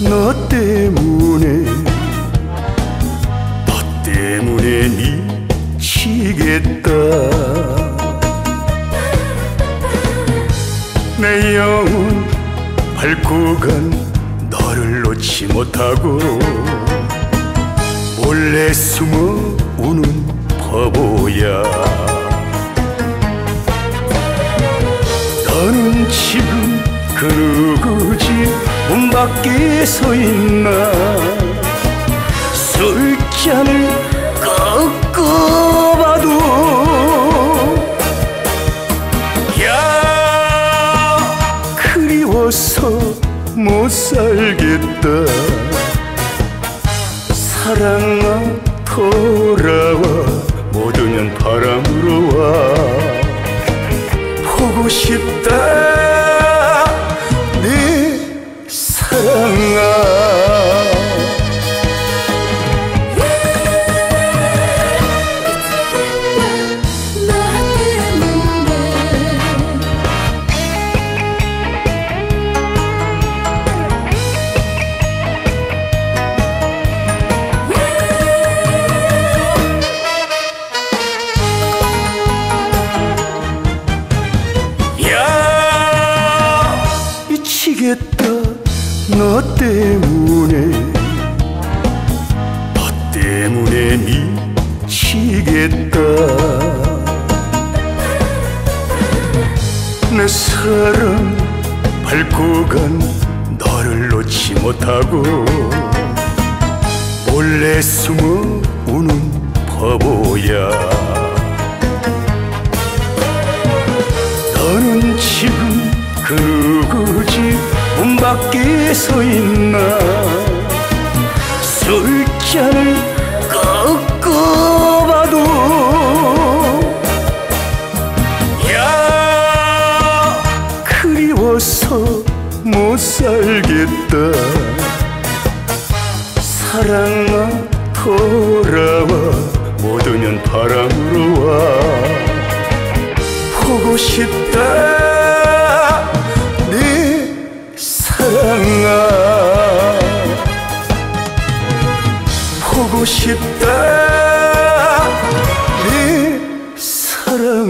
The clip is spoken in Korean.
너 때문에 너 때문에 미치겠다. 내 영혼 밟고 간 너를 놓지 못하고 몰래 숨어 우는 바보야. 너는 지금 그 누구지? 문 밖에 서 있나? 술잔을 꺾어봐도 야 그리워서 못 살겠다. 사랑아 돌아와. 모두는 바람으로 와. 보고 싶다 너 때문에 너 때문에 미치겠다. 내 사랑 밟고 간 너를 놓지 못하고 몰래 숨어 우는 바보야 서 있나? 술잔을 꺾어봐도. 야 그리워서 못 살겠다. 사랑아 돌아와. 모두는 바람으로 와. 보고 싶다 보고 싶다. 네 사랑